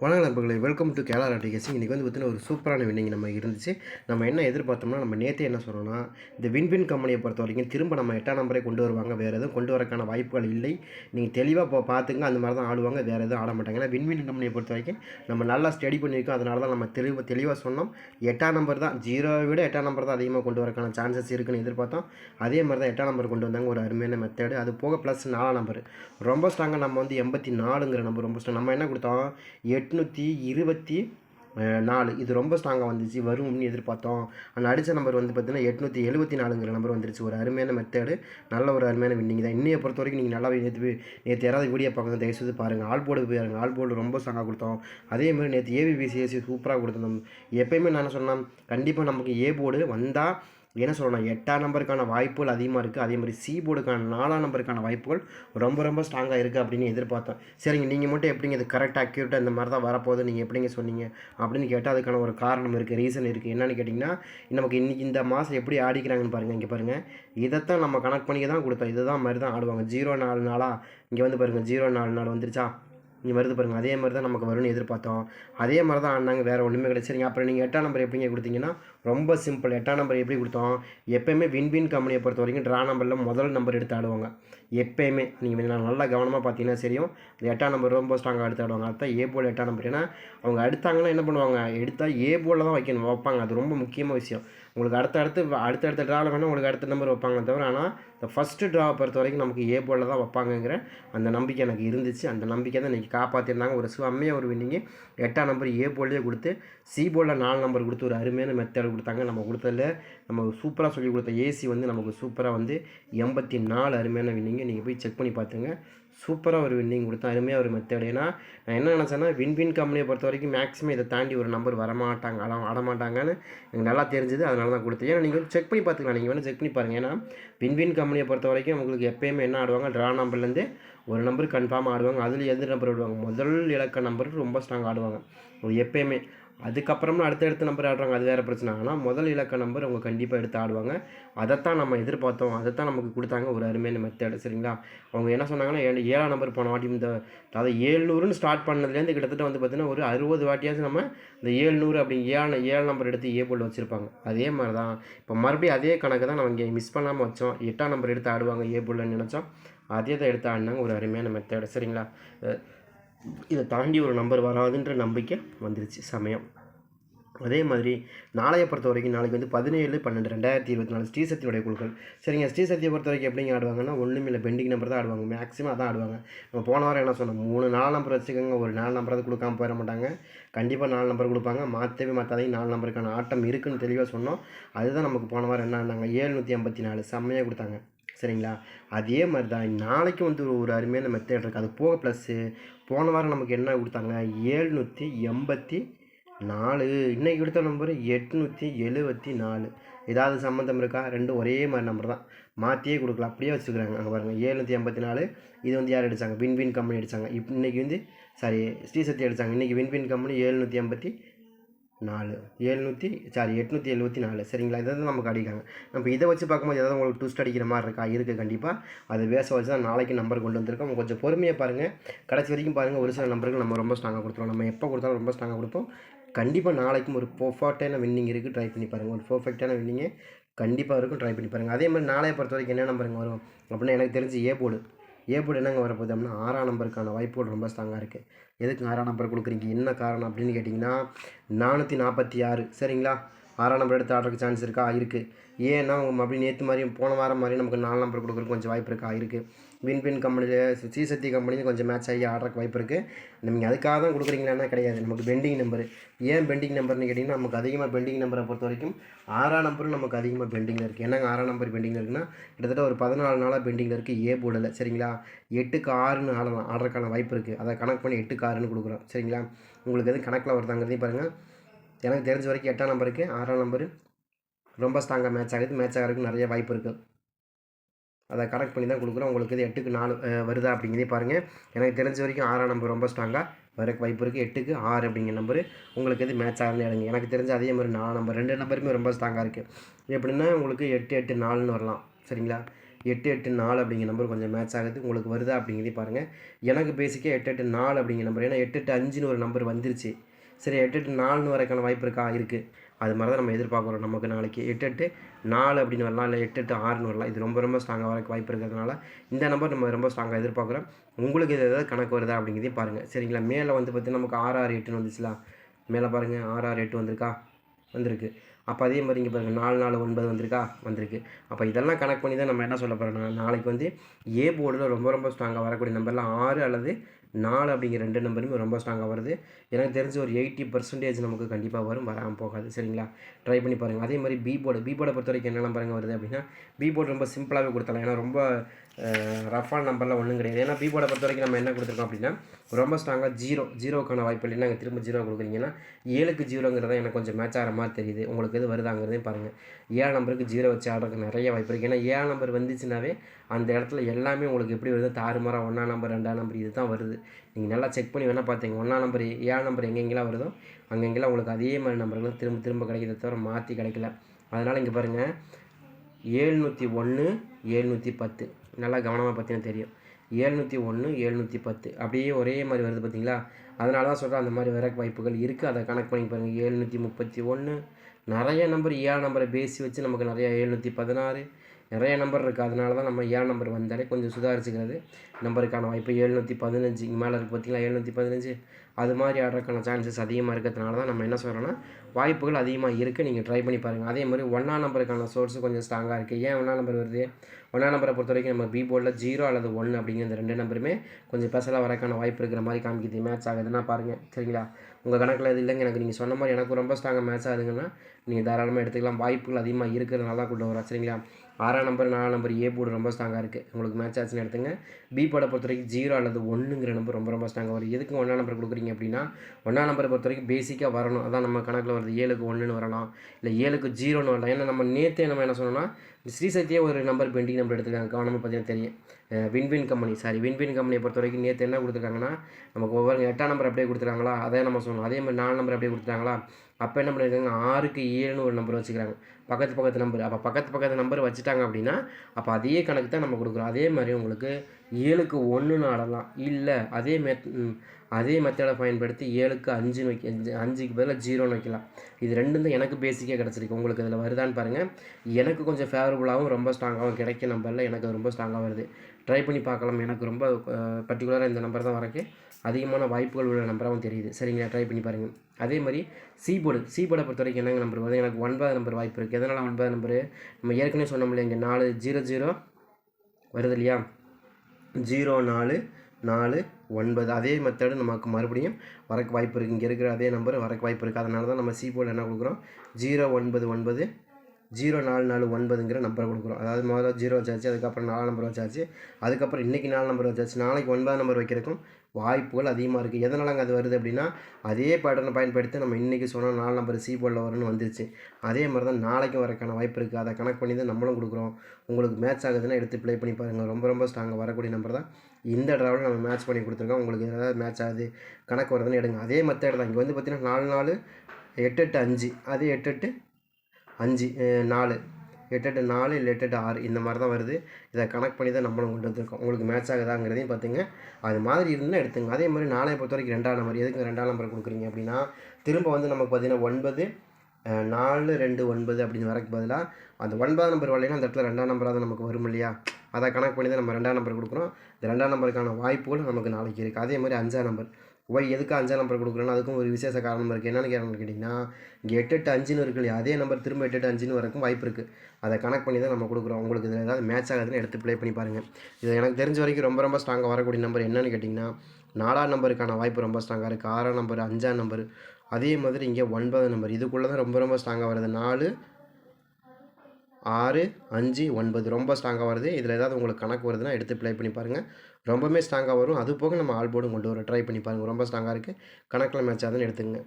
வணக்கம் நண்பர்களே welcome to கேலார் application இன்றைக்கி வந்து பார்த்தீங்கன்னா ஒரு சூப்பரான வின்னிங் நம்ம இருந்துச்சு. நம்ம என்ன எதிர்பார்த்தோம்னா நம்ம நேற்று என்ன சொன்னோம்னா இந்த வின்வின் கம்பெனியை பொறுத்த வரைக்கும் திரும்ப நம்ம எட்டாம் நம்பரே கொண்டு வருவாங்க. வேறு எதுவும் கொண்டு வரக்கான வாய்ப்புகள் இல்லை. நீங்கள் தெளிவாக இப்போ பார்த்துங்க அந்த மாதிரி தான் ஆடுவாங்க. வேறு எதுவும் ஆட மாட்டாங்க. ஏன்னா வின்வின் கம்பெனியை பொறுத்த வரைக்கும் நம்ம நல்லா ஸ்டடி பண்ணியிருக்கோம். அதனால தான் நம்ம தெளிவாக தெளிவாக சொன்னோம். எட்டாம் நம்பர் தான் ஜீரோவை விட எட்டாம் நம்பர் தான் அதிகமாக கொண்டு வரக்கான சான்சஸ் இருக்குன்னு எதிர்பார்த்தோம். அதே மாதிரி தான் எட்டாம் நம்பர் கொண்டு வந்தாங்க. ஒரு அருமையான மெத்தடு அது போக ப்ளஸ் நாலாம் நம்பர் ரொம்ப ஸ்ட்ராங்காக நம்ம வந்து எண்பத்தி நாலுங்கிற நம்பர் ரொம்ப ஸ்ட்ராங் நம்ம என்ன கொடுத்தோம்? எட்நூற்றி இருபத்தி நாலு. இது ரொம்ப ஸ்ட்ராங்காக வந்துச்சு. வரும்னு எதிர்பார்த்தோம் அந்த அடித்த நம்பர் வந்து பார்த்தீங்கன்னா எட்நூற்றி எழுபத்தி நாலுங்கிற நம்பர் வந்துருச்சு. ஒரு அருமையான மெத்தேடு நல்ல ஒரு அருமையான வின்னிங் தான். இன்னையை பொறுத்த வரைக்கும் நீங்கள் நல்லாவே நேற்று நேற்று யாராவது வீடியோ பார்க்கணும் தயவுசெய்து பாருங்கள் ஆல் போர்டு பாருங்க. ஆல் போர்டு ரொம்ப ஸ்ட்ராங்காக கொடுத்தோம். அதே மாதிரி நேற்று ஏபிபிசிஎஸ்சி சூப்பராக கொடுத்தோம். எப்போயுமே நான் என்ன சொன்னேன் கண்டிப்பாக நமக்கு ஏ போர்டு வந்தால் என்ன சொல்லணும் எட்டாம் நம்பருக்கான வாய்ப்புகள் அதிகமாக இருக்குது அதே மாதிரி சி போர்டுக்கான நாலாம் நம்பருக்கான வாய்ப்புகள் ரொம்ப ரொம்ப ஸ்ட்ராங்காக இருக்குது அப்படின்னு எதிர்பார்த்தோம் சரிங்க நீங்கள் மட்டும் எப்படிங்க இது கரெக்டாக அக்யூரேட்டாக இந்த மாதிரி தான் வரப்போகுது? நீங்கள் எப்படிங்க சொன்னீங்க? அப்படின்னு கேட்டால் அதுக்கான ஒரு காரணம் இருக்குது ரீசன் இருக்குது என்னென்னு கேட்டிங்கன்னா நமக்கு இன்றைக்கி இந்த மாதம் எப்படி ஆடிக்கிறாங்கன்னு பாருங்கள் இங்கே பாருங்கள் இதைத்தான் நம்ம கணக்கு பண்ணி தான் கொடுத்தோம். இதுதான் மாதிரி தான் ஆடுவாங்க. ஜீரோ நாலு நாளாக இங்கே வந்து பாருங்கள் ஜீரோ நாலு நாள் வந்துருச்சா? இங்கே வருது பாருங்கள் அதே மாதிரி தான் நமக்கு வரும்னு எதிர்பார்த்தோம். அதே மாதிரி தான் ஆனாங்க வேறு ஒன்றுமே கிடையாது. சரிங்க அப்புறம் நீங்கள் எட்டாம் நம்பர் எப்படிங்க கொடுத்தீங்கன்னா ரொம்ப சிம்பிள் எட்டாம் நம்பர் எப்படி கொடுத்தோம்? எப்போயுமே வின்வின் கம்பெனியை பொறுத்த வரைக்கும் ட்ரா நம்பரில் முதல் நம்பர் எடுத்து ஆடுவாங்க. எப்போயுமே. நீங்கள் நல்லா கவனமாக பார்த்தீங்கன்னா சரியும் இந்த எட்டாம் நம்பர் ரொம்ப ஸ்ட்ராங்காக எடுத்து ஆடுவாங்க. அதுதான் ஏ போல் எட்டாம் நம்பர் ஏன்னா அவங்க எடுத்தாங்கன்னா என்ன பண்ணுவாங்க? எடுத்தால் ஏ போலில் தான் வைக்கணும் வைப்பாங்க. அது ரொம்ப முக்கியமான விஷயம். உங்களுக்கு அடுத்த அடுத்து அடுத்த அடுத்த ட்ராவில் வேணால் உங்களுக்கு அடுத்த நம்பர் வைப்பாங்க தவிர ஆனால் இந்த ஃபஸ்ட்டு ட்ராவை பொறுத்த வரைக்கும் நமக்கு ஏ போலில் தான் வைப்பாங்கங்கிற அந்த நம்பிக்கை எனக்கு இருந்துச்சு. அந்த நம்பிக்கை தான் இன்றைக்கி காப்பாற்றிருந்தாங்க ஒரு செம்மையாக ஒரு வின்னிங்கு எட்டாம் நம்பர் ஏ போலையே கொடுத்து சி போலில் நாலு நம்பர் கொடுத்து ஒரு அருமையான மெத்தட் கொடுத்தாங்க. நம்ம கொடுத்ததில் நம்ம சூப்பராக சொல்லி கொடுத்த ஏசி வந்து நமக்கு சூப்பராக வந்து எண்பத்தி நாலு அருமையான வின்னிங்கு நீங்கள் போய் செக் பண்ணி பார்த்துங்க. சூப்பராக ஒரு வின்னிங் கொடுத்தா அருமையாக ஒரு மெத்தட். ஏன்னா நான் என்ன நினச்சேன்னா வின்வின் கம்பெனியை பொறுத்த வரைக்கும் மேக்ஸிமம் இதை தாண்டி ஒரு நம்பர் வரமாட்டாங்க ஆட ஆடமாட்டாங்கன்னு எனக்கு நல்லா தெரிஞ்சுது அதனால தான் கொடுத்தேன். ஏன்னா நீங்கள் செக் பண்ணி பார்த்துக்கலாம். நீங்கள் வேணால் செக் பண்ணி பாருங்கள் ஏன்னா வின்வின் கம்பெனியை பொறுத்த வரைக்கும் உங்களுக்கு எப்பயுமே என்ன ஆடுவாங்க ட்ரா நம்பர்லேருந்து ஒரு நம்பர் கன்ஃபார்ம் ஆடுவாங்க அதில் எந்த நம்பர் ஆடுவாங்க முதல் இலக்க நம்பர் ரொம்ப ஸ்ட்ராங் ஆடுவாங்க. ஒரு எப்பயுமே அதுக்கப்புறமா அடுத்தடுத்த நம்பர் ஆடுறாங்க அது வேறு பிரச்சனை. ஆனால் முதல் இலக்க நம்பர் அவங்க கண்டிப்பாக எடுத்து ஆடுவாங்க. அதைத்தான் நம்ம எதிர்பார்த்தோம். அதைத்தான் நமக்கு கொடுத்தாங்க ஒரு அருமையான மெத்தட் சரிங்களா? அவங்க என்ன சொன்னாங்கன்னா ஏழு ஏழாம் நம்பர் போன வாட்டி இந்த அதாவது ஏழ்நூறுன்னு ஸ்டார்ட் பண்ணதுலேருந்து கிட்டத்தட்ட வந்து பார்த்திங்கன்னா ஒரு அறுபது வாட்டியாச்சும் நம்ம இந்த ஏழ்நூறு அப்படி ஏழு ஏழு நம்பர் எடுத்து ஏ போல் வச்சுருப்பாங்க. அதே மாதிரி தான் இப்போ மறுபடியும் அதே கணக்கு தான் நம்ம இங்கே மிஸ் பண்ணாமல் வச்சோம். எட்டாம் நம்பர் எடுத்து ஆடுவாங்க ஏ போல்னு நினச்சோம். அதே தான் எடுத்து ஆடினாங்க ஒரு அருமையான மெத்தட் சரிங்களா? இதை தாண்டி ஒரு நம்பர் வராதுன்ற நம்பிக்கை வந்துருச்சு சமயம். அதே மாதிரி நாளைய பொறுத்த வரைக்கும் நாளைக்கு வந்து பதினேழு பன்னெண்டு ரெண்டாயிரத்தி இருபத்தி நாலு ஸ்ரீசக்தியுடைய குழுக்கள். சரிங்க ஸ்ரீசக்தியை பொறுத்த வரைக்கும் எப்படிங்க ஆடுவாங்கன்னா ஒன்றும் இல்லை பெண்டிங் நம்பர் தான் ஆடுவாங்க மேக்ஸிமம் அதான் ஆடுவாங்க. நம்ம போன வாரம் என்ன சொன்னோம் மூணு நாலு நம்பர் வச்சுக்கோங்க ஒரு நாலு நம்பராவது கொடுக்காம போயிட மாட்டாங்க. கண்டிப்பாக நாலு நம்பர் கொடுப்பாங்க மாற்றவே மாற்றாதையும் நாலு நம்பருக்கான ஆட்டம் இருக்குன்னு தெளிவாக சொன்னோம். அதுதான் நமக்கு போன வாரம் என்ன ஆனாங்க ஏழ்நூற்றி ஐம்பத்தி நாலு செம்மையாக கொடுத்தாங்க. சரிங்களா? அதே மாதிரி தான் நாளைக்கு வந்து ஒரு ஒரு அருமையான மெத்தட் இருக்குது அது போக ப்ளஸ்ஸு போன வாரம் நமக்கு என்ன கொடுத்தாங்க? ஏழ்நூற்றி எண்பத்தி நாலு. இன்றைக்கி கொடுத்த நம்பர் எட்நூற்றி எழுபத்தி நாலு. ஏதாவது சம்மந்தம் இருக்கா? ரெண்டும் ஒரே மாதிரி நம்பர் தான். மாற்றியே கொடுக்கலாம். அப்படியே வச்சுக்கிறாங்க. அங்கே பாருங்கள் ஏழ்நூற்றி எண்பத்தி நாலு. இது வந்து யார் அடித்தாங்க வின்வின் கம்பெனி அடித்தாங்க இப் இன்றைக்கி வந்து சாரி ஸ்ரீசக்தி அடித்தாங்க இன்றைக்கி வின்வின் கம்பெனி ஏழ்நூற்றி எண்பத்தி நாலு. ஏழ்நூற்றி சாரி எட்நூற்றி எழுபத்தி நாலு சரிங்களா? இதை தான் நமக்கு அடிக்காங்க நம்ம இதை வச்சு பார்க்கும்போது ஏதாவது உங்களுக்கு டூஸ்ட் அடிக்கிற மாதிரி இருக்கா? இருக்குது கண்டிப்பாக அது வேச வச்சு தான் நாளைக்கு நம்பர் கொண்டு வந்திருக்கோம். அவங்க கொஞ்சம் பொறுமையாக பாருங்கள் கடைசி வரைக்கும் பாருங்கள் ஒரு சில நம்பருக்கு நம்ம ரொம்ப ஸ்ட்ராங்காக கொடுத்துருவோம். நம்ம எப்போ கொடுத்தாலும் ரொம்ப ஸ்ட்ராங்காக கொடுப்போம். கண்டிப்பாக நாளைக்கும் ஒரு பர்ஃபெக்டான வின்னிங் இருக்குது ட்ரை பண்ணி பாருங்கள் ஒரு பர்ஃபெக்டான வின்னிங்கை கண்டிப்பாக இருக்கும். ட்ரை பண்ணி பாருங்கள் அதே மாதிரி நாளைய பொறுத்த வரைக்கும் என்ன நம்பருங்க வரும் அப்படின்னா எனக்கு தெரிஞ்சு ஏ போர்டு ஏ போர்டு என்னங்க வரப்போகுது அப்படின்னா ஆறாம் நம்பருக்கான வாய்ப்புகள் ரொம்ப ஸ்ட்ராங்காக இருக்குது எதுக்கு ஆறாம் நம்பர் கொடுக்குறீங்க? என்ன காரணம் அப்படின்னு கேட்டிங்கன்னா நானூற்றி நாற்பத்தி ஆறு. சரிங்களா? ஆறாம் நம்பர் எடுத்து ஆடுறதுக்கு சான்ஸ் இருக்கா? இருக்குது ஏன்னா அவங்க அப்படி நேற்று மாதிரியும் போன வாரம் மாதிரி நமக்கு நாலு நம்பர் கொடுக்குறதுக்கு கொஞ்சம் வாய்ப்பு இருக்கா? இருக்குது வின்பின் கம்பெனியில் சீசக்தி கம்பெனியில் கொஞ்சம் மேட்ச் ஆகி ஆடுறதுக்கு வாய்ப்பு இருக்குது நீங்கள் அதுக்காக தான் கொடுக்குறீங்களான்னா கிடையாது. நமக்கு பெண்டிங் நம்பர் ஏன் பெண்டிங் நம்பர்னு கேட்டிங்கன்னா நமக்கு அதிகமாக பெண்டிங் நம்பரை பொறுத்த வரைக்கும் ஆறாம் நம்பரும் நமக்கு அதிகமாக பெண்டிங்கில் இருக்குது என்னங்க ஆறாம் நம்பர் பெண்டிங்கில் இருக்குன்னா கிட்டத்தட்ட ஒரு பதினாலு நாளாக பெண்டிங்கில் இருக்குது ஏ போர்டில் சரிங்களா? எட்டுக்கு ஆறுன்னு ஆடலாம். ஆடுறதுக்கான வாய்ப்பு இருக்குது அதை கணக்கு பண்ணி எட்டுக்கு ஆறுன்னு கொடுக்குறோம். சரிங்களா? உங்களுக்கு எதுவும் கணக்கில் வருதாங்கிறதையும் பாருங்கள் எனக்கு தெரிஞ்ச வரைக்கும் எட்டாம் நம்பருக்கு ஆறாம் நம்பரு ரொம்ப ஸ்ட்ராங்காக மேட்ச் ஆகுது. மேட்ச் ஆகிறதுக்கு நிறைய வாய்ப்பு இருக்குது அதை கரெக்ட் பண்ணி தான் கொடுக்குறோம் உங்களுக்கு இது எட்டுக்கு நாலு வருதா அப்படிங்கிறதே பாருங்கள் எனக்கு தெரிஞ்ச வரைக்கும் ஆறாம் நம்பர் ரொம்ப ஸ்ட்ராங்காக வரக்கு வாய்ப்பு இருக்குது எட்டுக்கு ஆறு அப்படிங்கிற நம்பரு உங்களுக்கு எது மேட்ச் ஆகலன்னு இடங்க எனக்கு தெரிஞ்ச அதே மாதிரி நாலு நம்பர் ரெண்டு நம்பருமே ரொம்ப ஸ்ட்ராங்காக இருக்குது எப்படின்னா உங்களுக்கு எட்டு எட்டு நாலுன்னு வரலாம். சரிங்களா? எட்டு எட்டு நாலு அப்படிங்கிற நம்பர் கொஞ்சம் மேட்ச் ஆகுது. உங்களுக்கு வருதா அப்படிங்கிறதே பாருங்கள் எனக்கு பேசிக்காக எட்டு எட்டு நாலு அப்படிங்கிற நம்பர். ஏன்னா எட்டு எட்டு அஞ்சுன்னு ஒரு நம்பர் வந்துருச்சு. சரி எட்டு எட்டு நாலுன்னு வரக்கான வாய்ப்பு இருக்கா? இருக்குது அது மாதிரி தான் நம்ம எதிர்பார்க்குறோம். நமக்கு நாளைக்கு எட்டு எட்டு நாலு அப்படின்னு வரலாம் இல்லை எட்டு எட்டு ஆறுன்னு வரலாம். இது ரொம்ப ரொம்ப ஸ்ட்ராங்காக வரக்கு வாய்ப்பு இருக்கிறதுனால இந்த நம்பர் நம்ம ரொம்ப ஸ்ட்ராங்காக எதிர்பார்க்குறோம். உங்களுக்கு இது எதாவது கணக்கு வருதா அப்படிங்கிறதையும் பாருங்கள் சரிங்களா? மேலே வந்து பார்த்தீங்கன்னா நமக்கு ஆறு ஆறு எட்டுன்னு வந்துச்சுலாம் மேலே பாருங்கள் ஆறு ஆறு எட்டு வந்திருக்கா? வந்திருக்கு. அப்போ அதே மாதிரி இங்கே பாருங்கள் நாலு நாலு ஒன்பது வந்திருக்கா? வந்திருக்கு. அப்போ இதெல்லாம் கணக்கு பண்ணி தான் நம்ம என்ன சொல்ல போகிறோம்னா நாளைக்கு வந்து ஏ போர்டில் ரொம்ப ரொம்ப ஸ்ட்ராங்காக வரக்கூடிய நம்பரில் ஆறு அல்லது நாலு அப்படிங்கிற ரெண்டு நம்பருமே ரொம்ப ஸ்ட்ராங்காக வருது. எனக்கு தெரிஞ்சு ஒரு எயிட்டி பர்சன்டேஜ் நமக்கு கண்டிப்பாக வரும் வராமல் போகாது. சரிங்களா? ட்ரை பண்ணி பாருங்கள் அதே மாதிரி பி போர்டு பி போர்டை பொறுத்த வரைக்கும் என்னெல்லாம் பாருங்கள் வருது அப்படின்னா பி போர்டு ரொம்ப சிம்பிளாகவே கொடுத்தலாம் ஏன்னா ரொம்ப ரஃபான நம்பர்லாம் ஒன்றும் கிடையாது. ஏன்னா பி போர்டை பொறுத்த வரைக்கும் நம்ம என்ன கொடுத்துருக்கோம் அப்படின்னா ரொம்ப ஸ்ட்ராங்காக ஜீரோ ஜீரோக்கான வாய்ப்பு இல்லை நாங்கள் திரும்ப ஜீரோ கொடுக்குறீங்கன்னா ஏழுக்கு ஜீரோங்கிறத எனக்கு கொஞ்சம் மேட்ச் ஆகிற மாதிரி தெரியுது. உங்களுக்கு எது வருதாங்கிறதையும் பாருங்கள் ஏழு நம்பருக்கு ஜீரோ வச்சு ஆடுறதுக்கு நிறைய வாய்ப்பு இருக்குது ஏன்னா ஏழு நம்பர் வந்துச்சுனாவே அந்த இடத்துல எல்லாமே உங்களுக்கு எப்படி வருது? தாறுமாறாக ஒன்றாம் நம்பர் ரெண்டாம் நம்பர் இது தான் வருது. நீங்கள் நல்லா செக் பண்ணி வேணால் பார்த்தீங்க ஒன்றாம் நம்பர் ஏழு நம்பர் எங்கெங்கெல்லாம் வருதோ அங்கெங்கெல்லாம் உங்களுக்கு அதே மாதிரி நம்பர்கள் திரும்ப திரும்ப கிடைக்கிறத தவிர மாற்றி கிடைக்கல. அதனால் இங்கே பாருங்கள் ஏழ்நூற்றி ஒன்று ஏழ்நூற்றி பத்து. நல்லா கவனமாக பார்த்தீங்கன்னா தெரியும். ஏழ்நூற்றி ஒன்று ஏழ்நூற்றி பத்து. அப்படியே ஒரே மாதிரி வருது பார்த்தீங்களா அதனால தான் சொல்கிறேன் அந்த மாதிரி வர வாய்ப்புகள் இருக்குது அதை கணக்கு பண்ணி பாருங்கள் ஏழ்நூற்றி முப்பத்தி ஒன்று நிறைய நம்பர் ஏழு நம்பரை பேசி வச்சு நமக்கு நிறையா ஏழ்நூற்றி பதினாறு நிறைய நம்பர் இருக்குது அதனால தான் நம்ம ஏழு நம்பர் வந்தாலே கொஞ்சம் சுதாரிச்சுக்கிறது. நம்பருக்கான வாய்ப்பு எழுநூற்றி பதினஞ்சு. இங்கே மேலே இருக்குது பார்த்தீங்களா எழுநூற்றி பதினஞ்சு. அது மாதிரி ஆடுறதுக்கான சான்சஸ் அதிகமாக இருக்கிறதுனால தான் நம்ம என்ன சொல்கிறோன்னா வாய்ப்புகள் அதிகமாக இருக்குது நீங்கள் ட்ரை பண்ணி பாருங்கள் அதே மாதிரி ஒன்றாம் நம்பருக்கான சோர்ஸு கொஞ்சம் ஸ்ட்ராங்காக இருக்குது ஏன் ஒன்றாம் நம்பர் வருது? ஒன்றாம் நம்பரை பொறுத்த வரைக்கும் நம்ம பி போர்டில் ஜீரோ அல்லது ஒன்று அப்படிங்கிற இந்த ரெண்டு நம்பருமே கொஞ்சம் ஸ்பெஷலாக வரக்கான வாய்ப்பு இருக்கிற மாதிரி காமிக்குது. மேட்ச் ஆகுதுன்னா பாருங்கள் சரிங்களா? உங்கள் கணக்கில் இது இல்லைங்க. எனக்கு நீங்கள் சொன்ன மாதிரி எனக்கு ரொம்ப ஸ்ட்ராங்காக மேட்ச் ஆகுதுங்கன்னா நீங்கள் தாராளமாக எடுத்துக்கலாம். வாய்ப்புகள் அதிகமாக இருக்கிறதுனால தான் கொண்டு வரோம் சரிங்களா? ஆறாம் நம்பர் நாலாம் நம்பர் ஏ போர்டு ரொம்ப ஸ்ட்ராங்காக இருக்குது உங்களுக்கு மேட்ச் ஆச்சுன்னு எடுத்துங்க. பி போர்டை பொறுத்த வரைக்கும் ஜீரோ அல்லது ஒன்றுங்கிற நம்பர் ரொம்ப ரொம்ப ஸ்ட்ராங்காக வரும். எதுக்கு ஒன்றாம் நம்பர் கொடுக்குறீங்க அப்படின்னா ஒன்றாம் நம்பரை பொறுத்த வரைக்கும் பேசிக்காக வரணும். அதான் நம்ம கணக்கில் வருது. ஏழுக்கு ஒன்றுன்னு வரலாம். இல்லை ஏழுக்கு ஜீரோன்னு வரலாம். ஏன்னா நம்ம நேற்றே நம்ம என்ன சொன்னோம்னா ஸ்ரீசக்தியே ஒரு நம்பர் பெண்டிங் நம்பர் எடுத்துருக்காங்க. கவனமாக பார்த்தீங்கன்னா தெரியும். வின்வின் கம்பெனி சாரி வின்வின் கம்பெனியை பொறுத்த வரைக்கும் நேற்று என்ன கொடுத்துருக்காங்கன்னா நமக்கு ஒவ்வொரு எட்டாம் நம்பர் அப்படியே கொடுத்துருக்காங்களா? அதே நம்ம சொன்னோம் அதே மாதிரி நாலு நம்பர் அப்படியே கொடுத்துருக்காங்களா? அப்போ என்ன பண்ணியிருக்காங்க ஆறுக்கு ஏழுன்னு ஒரு நம்பர் வச்சுக்கிறாங்க. பக்கத்து பக்கத்து நம்பர் அப்போ பக்கத்து பக்கத்து நம்பர் வச்சுட்டாங்க அப்படின்னா அப்போ அதே கணக்கு தான் நம்ம கொடுக்குறோம். அதே மாதிரி உங்களுக்கு ஏழுக்கு ஒன்றுன்னு ஆடலாம். இல்லை அதே மெத் அதே மெத்தடை பயன்படுத்தி ஏழுக்கு அஞ்சுன்னு வைக்க அஞ்சு அஞ்சுக்கு பதிலாக ஜீரோன்னு வைக்கலாம். இது ரெண்டும் தான் எனக்கு பேசிக்காக கிடச்சிருக்கு. உங்களுக்கு இதில் வருதான்னு பாருங்கள் எனக்கு கொஞ்சம் ஃபேவரபுளாகவும் ரொம்ப ஸ்ட்ராங்காகவும் கிடைக்கும் நம்பரில் எனக்கு ரொம்ப ஸ்ட்ராங்காக வருது. ட்ரை பண்ணி பார்க்கலாம். எனக்கு ரொம்ப பர்டிகுலராக இந்த நம்பர் தான் வரக்கு அதிகமான வாய்ப்புகள் உள்ள நம்பராகவும் தெரியுது. சரிங்களா? ட்ரை பண்ணி பாருங்கள் அதே மாதிரி சி போர்டு சி போர்டை பொறுத்த வரைக்கும் என்னங்க நம்பர் வருது? எனக்கு ஒன்பது நம்பர் வாய்ப்பு இருக்குது எதனால் ஒன்பது நம்பரு நம்ம ஏற்கனவே சொன்னோம் இல்லையா இங்கே நாலு ஜீரோ ஜீரோ வருது இல்லையா? ஜீரோ நாலு நாலு ஒன்பது. அதே மெத்தடு நமக்கு மறுபடியும் வரக்கு வாய்ப்பு இருக்குது இங்கே இருக்கிற அதே நம்பர் வரக்கு வாய்ப்பு இருக்குது அதனால தான் நம்ம சி போர்டு என்ன கொடுக்குறோம்? ஜீரோ ஒன்பது ஒன்பது. ஜீரோ நாலு நாலு ஒன்பதுங்கிற நம்பரை கொடுக்குறோம். அதாவது முதல்ல ஜீரோ வச்சாச்சு அதுக்கப்புறம் நாலு நம்பர் வச்சாச்சு. அதுக்கப்புறம் இன்றைக்கி நாலு நம்பர் வச்சாச்சு. நாளைக்கு ஒன்பது நம்பர் வைக்கிறக்கும் வாய்ப்புகள் அதிகமாக இருக்குது எதனால் அங்கே அது வருது அப்படின்னா அதே பேட்டர்னை பயன்படுத்தி நம்ம இன்றைக்கி சொன்னால் நாலு நம்பர் சி போர்டில் வரும்னு வந்துருச்சு. அதே மாதிரி தான் நாளைக்கும் வரக்கான வாய்ப்பு இருக்குது அதை கனெக்ட் பண்ணி தான் நம்மளும் கொடுக்குறோம். உங்களுக்கு மேட்ச் ஆகுதுன்னா எடுத்து ப்ளே பண்ணி பாருங்கள் ரொம்ப ரொம்ப ஸ்ட்ராங்காக வரக்கூடிய நம்பர் தான். இந்த ட்ராவலில் நம்ம மேட்ச் பண்ணி கொடுத்துருக்கோம். உங்களுக்கு ஏதாவது மேட்ச் ஆகுது கணக்கு வருதுன்னு எடுங்க. அதே மெத்தட் தான் இங்கே வந்து பார்த்திங்கன்னா நாலு நாலு எட்டு எட்டு அஞ்சு. அதே எட்டு எட்டு அஞ்சு நாலு. எட்டு எட்டு நாலு இல்லை எட்டு எட்டு ஆறு இந்த மாதிரி தான் வருது. இதை கனெக்ட் பண்ணி தான் நம்மளும் கொண்டு வந்திருக்கோம். உங்களுக்கு மேட்ச் ஆகுதாங்கிறதையும் பார்த்துங்க அது மாதிரி இருந்தால் எடுத்துங்க. அதே மாதிரி நாளையை பொறுத்த வரைக்கும் ரெண்டாம் நம்பர் எதுக்கு ரெண்டாம் நம்பர் கொடுக்குறீங்க அப்படின்னா திரும்ப வந்து நமக்கு பார்த்திங்கன்னா ஒன்பது நாலு ரெண்டு ஒன்பது அப்படின்னு வரக்கு பதிலாக அந்த ஒன்பதாம் நம்பர் வரலைன்னா அந்த இடத்துல ரெண்டாம் நம்பராக தான் நமக்கு வரும் இல்லையா? அதை கணக்கு பண்ணி தான் நம்ம ரெண்டாம் நம்பர் கொடுக்குறோம். இந்த ரெண்டாம் நம்பருக்கான வாய்ப்புகள் நமக்கு நாளைக்கு இருக்குது அதே மாதிரி அஞ்சாம் நம்பர் ஒய் எதுக்கு அஞ்சாம் நம்பர் கொடுக்குறோன்னா அதுக்கும் ஒரு விசேஷ காரணம் இருக்குது என்னென்னு கேட்கணும் கேட்டிங்கன்னா இங்கே எட்டு எட்டு அஞ்சுன்னு இருக்கு இல்லையா? அதே நம்பர் திரும்ப எட்டு எட்டு அஞ்சுன்னு வரைக்கும் வாய்ப்பு இருக்குது அதை கனெக்ட் பண்ணி தான் நம்ம கொடுக்குறோம். உங்களுக்கு இதில் ஏதாவது மேட்ச் ஆகுதுன்னு எடுத்து ப்ளே பண்ணி பாருங்கள் இது எனக்கு தெரிஞ்ச வரைக்கும் ரொம்ப ரொம்ப ஸ்ட்ராங்காக வரக்கூடிய நம்பர் என்னென்னு கேட்டிங்கன்னா நாலாம் நம்பருக்கான வாய்ப்பு ரொம்ப ஸ்ட்ராங்காக இருக்குது ஆறாம் நம்பர் அஞ்சாம் நம்பர் அதே மாதிரி இங்கே ஒன்பதாம் நம்பர் இதுக்குள்ளே தான் ரொம்ப ரொம்ப ஸ்ட்ராங்காக வருது நாலு ஆறு அஞ்சு ஒன்பது. ரொம்ப ஸ்ட்ராங்காக வருது. இதில் ஏதாவது உங்களுக்கு கணக்கு வருதுன்னா எடுத்து ப்ளே பண்ணி பாருங்கள் ரொம்பவுமே ஸ்ட்ராங்காக வரும். அது போக நம்ம ஆல் போர்டும் கொண்டு வர ட்ரை பண்ணி பாருங்கள் ரொம்ப ஸ்ட்ராங்காக இருக்குது கணக்கில் மேட்ச் ஆகுதுன்னு எடுத்துங்க